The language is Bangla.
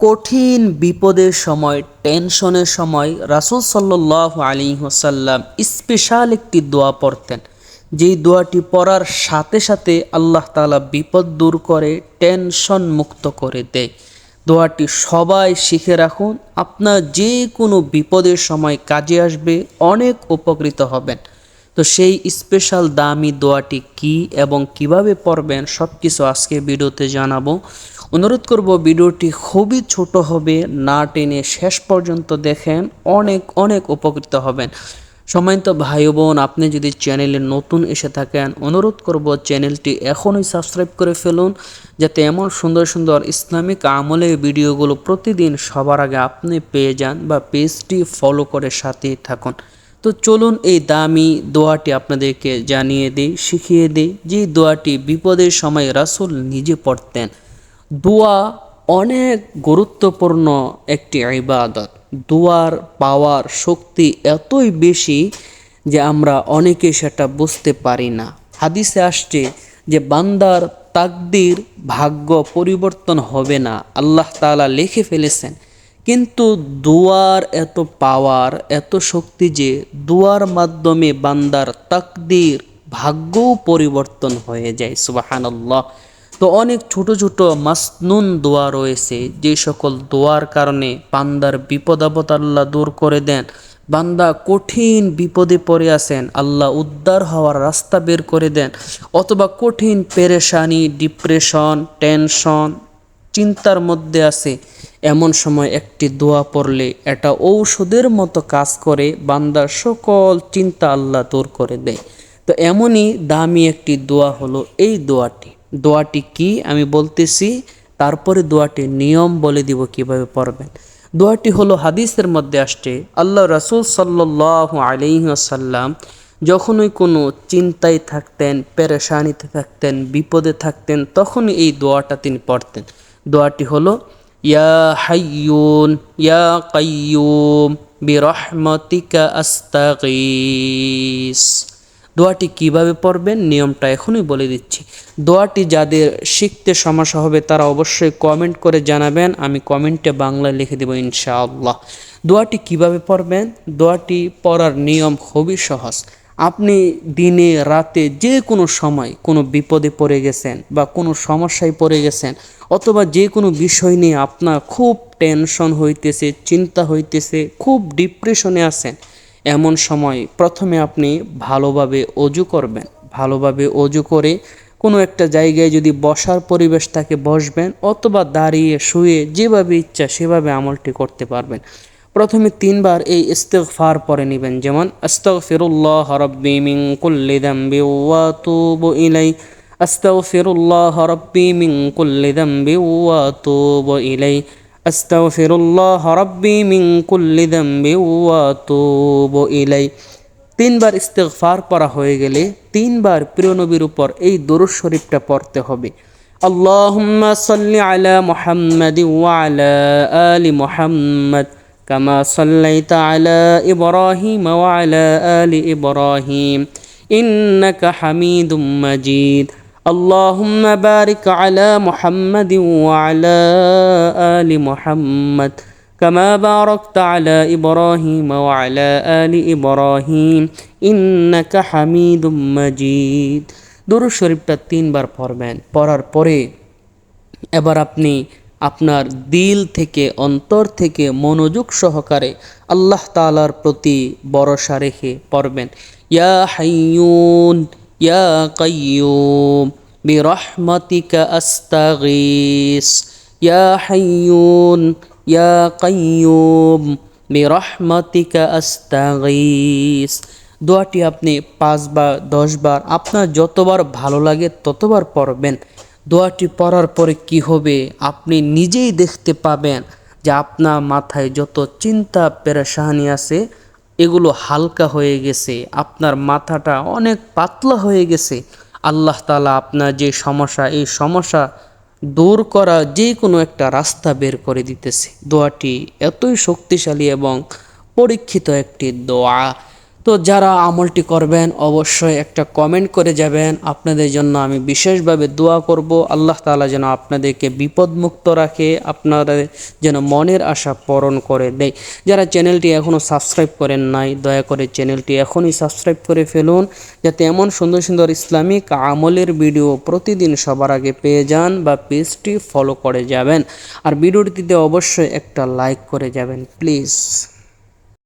কঠিন বিপদের সময়, টেনশনের সময় রাসুল সাল্লাহ আলী হোসাল্লাম স্পেশাল একটি দোয়া পড়তেন। যেই দোয়াটি পড়ার সাথে সাথে আল্লাহ তালা বিপদ দূর করে, টেনশন মুক্ত করে দেয়। দোয়াটি সবাই শিখে রাখুন, আপনার যে কোনো বিপদের সময় কাজে আসবে, অনেক উপকৃত হবেন। তো সেই স্পেশাল দামি দোয়াটি কি এবং কীভাবে পড়বেন সব কিছু আজকে ভিডিওতে জানাব। অনুরোধ করব ভিডিওটি খুবই ছোট হবে, না টেনে শেষ পর্যন্ত দেখেন, অনেক অনেক উপকৃত হবেন। সময়ত ভাই বোন আপনি যদি চ্যানেলে নতুন এসে থাকেন, অনুরোধ করব চ্যানেলটি এখনই সাবস্ক্রাইব করে ফেলুন, যাতে এমন সুন্দর সুন্দর ইসলামিক আমলের ভিডিওগুলো প্রতিদিন সবার আগে আপনি পেয়ে যান বা পেজটি ফলো করে সাথেই থাকুন। তো চলুন এই দামি দোয়াটি আপনাদেরকে জানিয়ে দিই, শিখিয়ে দিই। যে দোয়াটি বিপদের সময় রাসুল নিজে পড়তেন। দোয়া অনেক গুরুত্বপূর্ণ একটি ইবাদত। দোয়ার পাওয়ার শক্তি এতই বেশি যে আমরা অনেকে সেটা বুঝতে পারি না। হাদিসে আসছে যে বান্দার তাকদির ভাগ্য পরিবর্তন হবে না। আল্লাহ তালা লিখে ফেলেছেন কিন্তু দুয়ার এত পাওয়ার, এত শক্তি যে দুয়ার মাধ্যমে বান্দার তাকদির ভাগ্যও পরিবর্তন হয়ে যায়, সুবাহানাল্লাহ। তো অনেক ছোট ছোট মাসনুন দোয়া রয়েছে, যে সকল দোয়ার কারণে বান্দার বিপদ আপদ আল্লাহ দূর করে দেন। বান্দা কঠিন বিপদে পড়ে আছেন, আল্লাহ উদ্ধার হওয়ার রাস্তা বের করে দেন। অথবা কঠিন পেরেশানি, ডিপ্রেশন, টেনশন, চিন্তার মধ্যে আছে। এমন সময় একটি দোয়া পড়লে এটা ঔষধের মতো কাজ করে বান্দার সকল চিন্তা আল্লাহ দূর করে দেয়। তো এমনই দামি একটি দোয়া হলো এই দোয়াটি। দোয়াটি কি আমি বলতেছি, তারপরে দোয়াটির নিয়ম বলে দিব কীভাবে পড়বেন। দোয়াটি হলো হাদিসের মধ্যে আসছে, আল্লাহ রাসুল সাল্লাহ আলিহাসাল্লাম যখনই কোনো চিন্তায় থাকতেন, পেরেশানিতে থাকতেন, বিপদে থাকতেন, তখনই এই দোয়াটা তিনি পড়তেন। দোয়াটি হলো ইয়া হাইয়ুন, ইয়া কাইয়ুম, বিরহমতিকা আস্তাগিস। দোয়াটি কীভাবে পড়বেন? নিয়মটা এখনই বলে দিচ্ছি। দোয়াটি যাদের শিখতে সমস্যা হবে, তারা অবশ্যই কমেন্ট করে জানাবেন। আমি কমেন্টে বাংলায় লিখে দেবো ইনশাআল্লাহ। দোয়াটি কীভাবে পড়বেন? দোয়াটি পড়ার নিয়ম খুবই সহজ। আপনি দিনে, রাতে যে কোনো সময় কোনো বিপদে পড়ে গেছেন বা কোনো সমস্যায় পড়ে গেছেন অথবা যে কোনো বিষয় নিয়ে আপনার খুব টেনশন হইতেছে, চিন্তা হইতেছে, খুব ডিপ্রেশনে আছেন, এমন সময় প্রথমে আপনি ভালোভাবে অজু করবেন। ভালোভাবে অজু করে কোনো একটা জায়গায় যদি বসার পরিবেশ থাকে বসবেন অথবা দাঁড়িয়ে শুয়ে যেভাবে ইচ্ছা সেভাবে আমলটি করতে পারবেন। প্রথমে তিনবার এই ইস্তেগফার পরে নেবেন। যেমন, আস্তাগফিরুল্লাহ রাব্বি মিন কুল্লি দাম্বি ওয়া তুবু ইলাই আস্তাগফিরুল্লাহ রাব্বি মিন কুল্লি দাম্বি ওয়া তুবু ইলাই আস্তাগফিরুল্লাহ রাব্বি মিন কুল্লি দাম্বি ওয়া তুবু ইলাই তিনবার ইস্তেগফার পড়া হয়ে গেলে তিনবার প্রিয় নবীর উপর এই দরুদ শরীফটা পড়তে হবে। আল্লাহুম্মা সাল্লি আলা মুহাম্মাদি ওয়া আলা আলি মুহাম্মাদ। كما صليت على إبراهيم وعلى آل إبراهيم إنك حميد مجيد اللهم بارك على محمد وعلى آل محمد كما باركت على إبراهيم وعلى آل إبراهيم إنك حميد مجيد দুরু শরীফটা তিনবার পড়বেন পড়ার পরে এবার আপনি আপনার দিল থেকে, অন্তর থেকে মনোযোগ সহকারে আল্লাহ তালার প্রতি ভরসা রেখে পড়বেন। ইয়া হাইয়ুন, ইয়া কাইয়ুম, বিরহমতিকা আস্তাগিস। ইয়া হাইয়ুন, ইয়া কাইয়ুম, বিরহমতিকা আস্তাগিস। দোয়াটি আপনি পাঁচবার, দশবার, আপনার যতবার ভালো লাগে ততবার পড়বেন। দোয়াটি পড়ার পরে কি হবে? আপনি নিজেই দেখতে পাবেন যে আপনার মাথায় যত চিন্তা, পেরেশানি আছে, এগুলো হালকা হয়ে গেছে। আপনার মাথাটা অনেক পাতলা হয়ে গেছে। আল্লাহ তালা আপনার যে সমস্যা, এই সমস্যা দূর করা যে কোনো একটা রাস্তা বের করে দিতেছে। দোয়াটি এতই শক্তিশালী এবং পরীক্ষিত একটি দোয়া। তো যারা আমলটি করবেন, অবশ্যই একটা কমেন্ট করে যাবেন। আপনাদের জন্য আমি বিশেষভাবে দোয়া করব। আল্লাহ তালা যেন আপনাদেরকে বিপদমুক্ত রাখে, আপনাদের যেন মনের আশা পূরণ করে দেয়। যারা চ্যানেলটি এখনও সাবস্ক্রাইব করেন নাই, দয়া করে চ্যানেলটি এখনই সাবস্ক্রাইব করে ফেলুন, যাতে এমন সুন্দর সুন্দর ইসলামিক আমলের ভিডিও প্রতিদিন সবার আগে পেয়ে যান বা পেজটি ফলো করে যাবেন। আর ভিডিওটিতে অবশ্যই একটা লাইক করে যাবেন প্লিজ